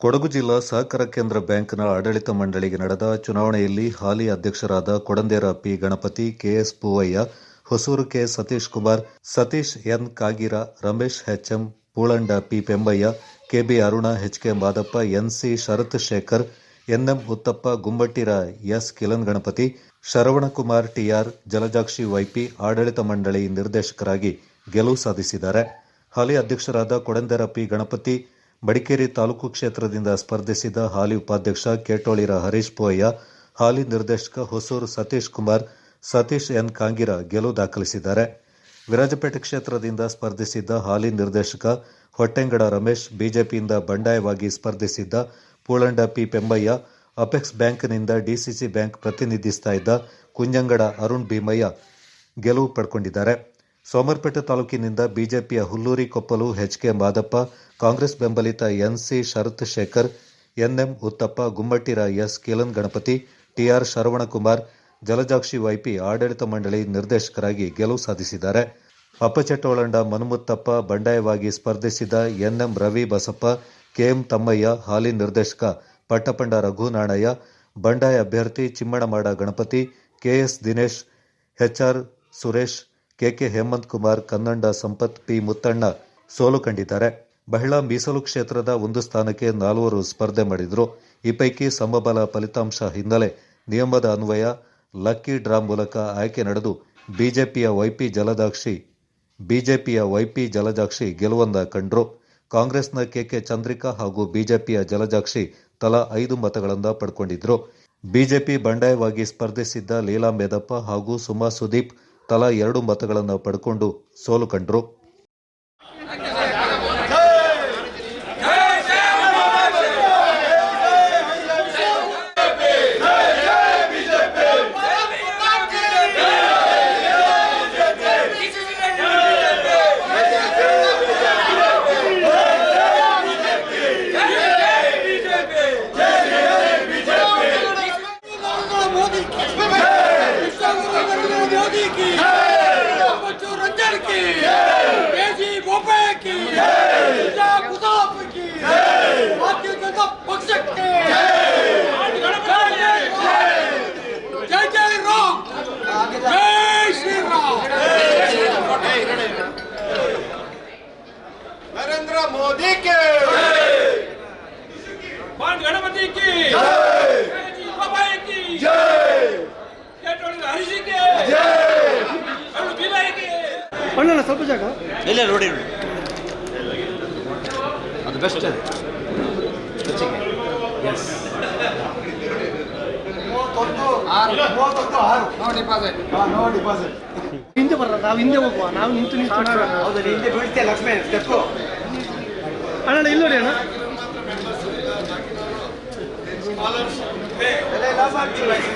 ಕೊಡಗು ಜಿಲ್ಲಾ ಸಹಕಾರ ಕೇಂದ್ರ ಬ್ಯಾಂಕ್ನ ಆಡಳಿತ ಮಂಡಳಿಗೆ ನಡೆದ ಚುನಾವಣೆಯಲ್ಲಿ ಹಾಲಿ ಅಧ್ಯಕ್ಷರಾದ Kodandera P Ganapathi, KS Poovaiah, Hosur K Satish Kumar, Satish N Kagira, Ramesh HM, Poolanda P Pembaiah, KB Aruna, HK Madappa NC Sharath Shekhar NM Uthappa Gumbattira, S Kilan Ganapathi Saravanakumar TR, Jalajakshi YP ಆಡಳಿತ ಮಂಡಳಿ ನಿರ್ದೇಶಕರಾಗಿ ಗೆಲುವು ಸಾಧಿಸಿದ್ದಾರೆ. ಹಾಲಿ ಅಧ್ಯಕ್ಷರಾದ Kodandera P Ganapathi Madikeri ತಾಲೂಕು ಕ್ಷೇತ್ರದಿಂದ ಸ್ಪರ್ಧಿಸಿದ ಹಾಲಿ ಉಪಾಧ್ಯಕ್ಷ ಕೇಟೋಳಿರ ಹರೀಶ್ ಪೋಯ್ಯ, ಹಾಲಿ ನಿರ್ದೇಶಕ ಹೊಸೂರು ಸತೀಶ್ ಕುಮಾರ್, ಸತೀಶ್ ಎನ್ ಕಾಂಗಿರ ಗೆಲುವು ದಾಖಲಿಸಿದ್ದಾರೆ. ವಿರಾಜಪೇಟೆ ಕ್ಷೇತ್ರದಿಂದ ಸ್ಪರ್ಧಿಸಿದ್ದ ಹಾಲಿ ನಿರ್ದೇಶಕ ಹೊಟ್ಟೆಂಗಡ ರಮೇಶ್, ಬಿಜೆಪಿಯಿಂದ ಬಂಡಾಯವಾಗಿ ಸ್ಪರ್ಧಿಸಿದ್ದ ಪೂಳಂಡ ಪಿ ಪೆಂಬಯ್ಯ, ಅಪೆಕ್ಸ್ ಬ್ಯಾಂಕ್ನಿಂದ ಡಿಸಿಸಿ ಬ್ಯಾಂಕ್ ಪ್ರತಿನಿಧಿಸ್ತಾ ಕುಂಜಂಗಡ ಅರುಣ್ ಭೀಮಯ್ಯ ಗೆಲುವು ಪಡ್ಕೊಂಡಿದ್ದಾರೆ. ಸೋಮರ್ಪೇಟೆ ತಾಲೂಕಿನಿಂದ ಬಿಜೆಪಿಯ ಹುಲ್ಲೂರಿ ಕೊಪ್ಪಲು ಎಚ್ಕೆ ಮಾದಪ್ಪ, ಕಾಂಗ್ರೆಸ್ ಬೆಂಬಲಿತ NC Sharath Shekhar, NM Uthappa, Gummattira S Kelan Ganapathi, TR Saravanakumar, Jalajakshi YP ಆಡಳಿತ ಮಂಡಳಿ ನಿರ್ದೇಶಕರಾಗಿ ಗೆಲುವು ಸಾಧಿಸಿದ್ದಾರೆ. ಅಪ್ಪಚೆಟ್ಟೋಳಂಡ ಮನುಮುತ್ತಪ್ಪ, ಬಂಡಾಯವಾಗಿ ಸ್ಪರ್ಧಿಸಿದ ಎನ್ಎಂ ರವಿ ಬಸಪ್ಪ, ಕೆಎಂ ತಮ್ಮಯ್ಯ, ಹಾಲಿ ನಿರ್ದೇಶಕ ಪಟ್ಟಪಂಡ ರಘುನಾಣಯ್ಯ, ಬಂಡಾಯ ಅಭ್ಯರ್ಥಿ Chimmanamada Ganapathi, KS Dinesh, HR Suresh KK Hemanth Kumar Kannanda Sampath P Muthanna ಸೋಲು ಕಂಡಿದ್ದಾರೆ. ಮಹಿಳಾ ಮೀಸಲು ಕ್ಷೇತ್ರದ ಒಂದು ಸ್ಥಾನಕ್ಕೆ ನಾಲ್ವರು ಸ್ಪರ್ಧೆ ಮಾಡಿದ್ರು. ಈ ಪೈಕಿ ಸಮಬಲ ಫಲಿತಾಂಶ ಹಿನ್ನೆಲೆ ನಿಯಮದ ಅನ್ವಯ, ಲಕ್ಕಿ ಡ್ರಾ ಮೂಲಕ ಆಯ್ಕೆ ನಡೆದು ಬಿಜೆಪಿಯ ವೈಪಿ ಜಲದಾಕ್ಷಿ, ಬಿಜೆಪಿಯ ವೈಪಿ ಜಲಜಾಕ್ಷಿ ಗೆಲುವನ್ನ ಕಂಡ್ರು. ಕಾಂಗ್ರೆಸ್ನ ಕೆಕೆ ಚಂದ್ರಿಕಾ ಹಾಗೂ ಬಿಜೆಪಿಯ ಜಲಜಾಕ್ಷಿ ತಲಾ ಐದು ಮತಗಳನ್ನು ಪಡ್ಕೊಂಡಿದ್ರು. ಬಿಜೆಪಿ ಬಂಡಾಯವಾಗಿ ಸ್ಪರ್ಧಿಸಿದ್ದ ಲೀಲಾ ಮೇದಪ್ಪ ಹಾಗೂ ಸುಮಾ ಸುದೀಪ್ ತಲಾ ಎರಡು ಮತಗಳನ್ನು ಪಡ್ಕೊಂಡು ಸೋಲು ಕಂಡ್ರು Let's. मोदी की बच्चू रंजन की ಅಣ್ಣ ಸ್ವಲ್ಪ ಜಾಗ. ಇಲ್ಲ ನೋಡಿ ಅದು ಬೆಸ್ಟ್ ಅದು. ಹಿಂದೆ ಬರಲ್ಲ ನಾವು ಹಿಂದೆ ಹೋಗುವ ನಾವು ನಿಂತು ನಿಂತು. ಹೌದು ಹಿಂದೆ ಬೀಳ್ತೆ ಲಕ್ಷ್ಮೀ ಸ್ಟೆಪ್ಪು ಅಣ್ಣ ಇಲ್ಲ ನೋಡಿ ಅಣ್ಣ.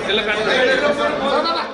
ಎಲ್ಲ ಕಾಣ್ತದೆ